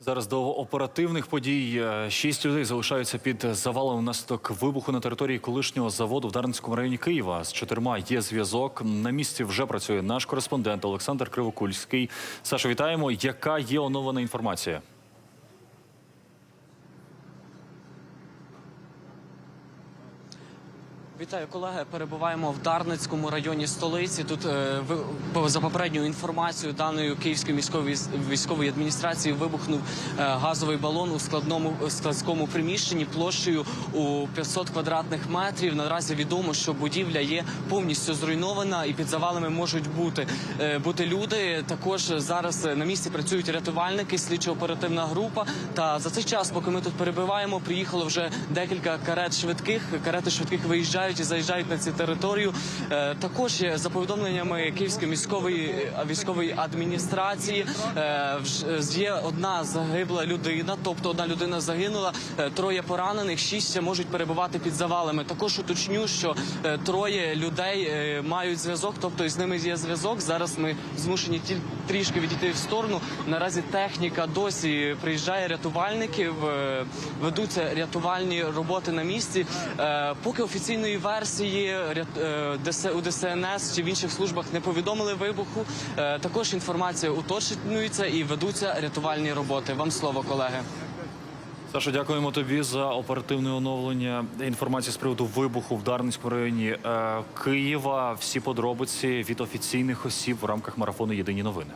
Зараз до оперативних подій Е, шість людей залишаються під завалом внаслідок вибуху на території колишнього заводу в Дарницькому районі Києва. З чотирма є зв'язок. На місці вже працює наш кореспондент Олександр Кривокульський. Саша, вітаємо. Яка є оновлена інформація? Вітаю, колеги. Перебуваємо в Дарницькому районі столиці. Тут е, за попередньою інформацією даною Київської міської військової адміністрації вибухнув е, газовий балон у складному складському приміщенні площею у 500 квадратних метрів. Наразі відомо, що будівля є повністю зруйнована і під завалами можуть бути, е, бути люди. Також зараз на місці працюють рятувальники, слідчо-оперативна група. Та за цей час, поки ми тут перебуваємо, приїхало вже декілька карет швидких. Карети швидких виїжджають і заїжджають на цю територію. Е, Також за повідомленнями Київської міськової е, військової адміністрації е, є одна загибла людина, тобто одна людина загинула, троє поранених, шість можуть перебувати під завалами. Також уточню, що троє людей мають зв'язок, тобто з ними є зв'язок. Зараз ми змушені ті- трішки відійти в сторону. Наразі техніка досі приїжджає рятувальників, ведуться рятувальні роботи на місці. Поки офіційної версії рят- е, у ДСНС чи в інших службах не повідомили вибуху. Е, Також інформація уточнюється і ведуться рятувальні роботи. Вам слово, колеги. Саша, дякуємо тобі за оперативне оновлення інформації з приводу вибуху в Дарницькому районі е, Києва. Всі подробиці від офіційних осіб в рамках марафону Єдині новини.